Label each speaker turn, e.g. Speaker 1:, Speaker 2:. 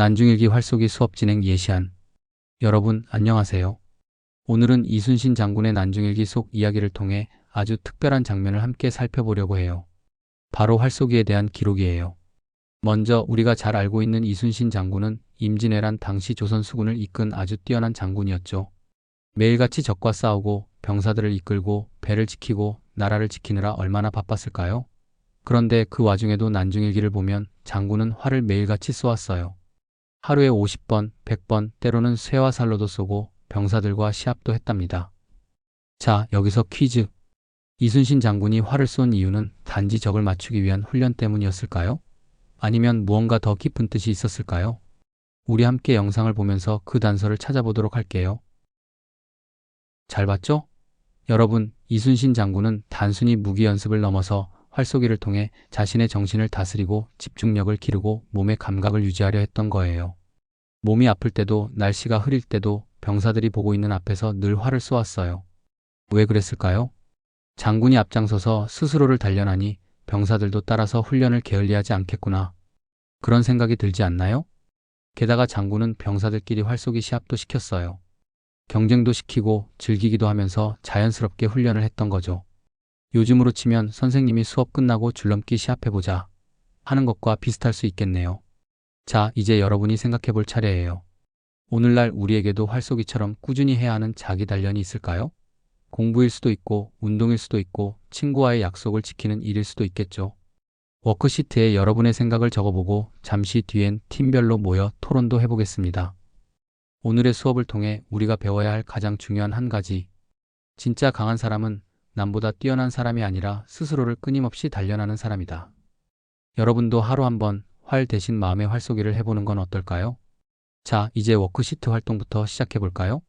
Speaker 1: 난중일기 활쏘기 수업 진행 예시한 여러분 안녕하세요. 오늘은 이순신 장군의 난중일기 속 이야기를 통해 아주 특별한 장면을 함께 살펴보려고 해요. 바로 활쏘기에 대한 기록이에요. 먼저 우리가 잘 알고 있는 이순신 장군은 임진왜란 당시 조선 수군을 이끈 아주 뛰어난 장군이었죠. 매일같이 적과 싸우고 병사들을 이끌고 배를 지키고 나라를 지키느라 얼마나 바빴을까요? 그런데 그 와중에도 난중일기를 보면 장군은 활을 매일같이 쏘았어요. 하루에 50번, 100번, 때로는 쇠와 살로도 쏘고 병사들과 시합도 했답니다. 자, 여기서 퀴즈. 이순신 장군이 활을 쏜 이유는 단지 적을 맞추기 위한 훈련 때문이었을까요? 아니면 무언가 더 깊은 뜻이 있었을까요? 우리 함께 영상을 보면서 그 단서를 찾아보도록 할게요. 잘 봤죠? 여러분, 이순신 장군은 단순히 무기 연습을 넘어서 활쏘기를 통해 자신의 정신을 다스리고 집중력을 기르고 몸의 감각을 유지하려 했던 거예요. 몸이 아플 때도 날씨가 흐릴 때도 병사들이 보고 있는 앞에서 늘 활을 쏘았어요. 왜 그랬을까요? 장군이 앞장서서 스스로를 단련하니 병사들도 따라서 훈련을 게을리하지 않겠구나. 그런 생각이 들지 않나요? 게다가 장군은 병사들끼리 활쏘기 시합도 시켰어요. 경쟁도 시키고 즐기기도 하면서 자연스럽게 훈련을 했던 거죠. 요즘으로 치면 선생님이 수업 끝나고 줄넘기 시합해보자 하는 것과 비슷할 수 있겠네요. 자, 이제 여러분이 생각해 볼 차례예요. 오늘날 우리에게도 활쏘기처럼 꾸준히 해야 하는 자기 단련이 있을까요? 공부일 수도 있고, 운동일 수도 있고, 친구와의 약속을 지키는 일일 수도 있겠죠. 워크시트에 여러분의 생각을 적어보고 잠시 뒤엔 팀별로 모여 토론도 해보겠습니다. 오늘의 수업을 통해 우리가 배워야 할 가장 중요한 한 가지. 진짜 강한 사람은 남보다 뛰어난 사람이 아니라 스스로를 끊임없이 단련하는 사람이다. 여러분도 하루 한번 활 대신 마음의 활쏘기를 해보는 건 어떨까요? 자, 이제 워크시트 활동부터 시작해 볼까요?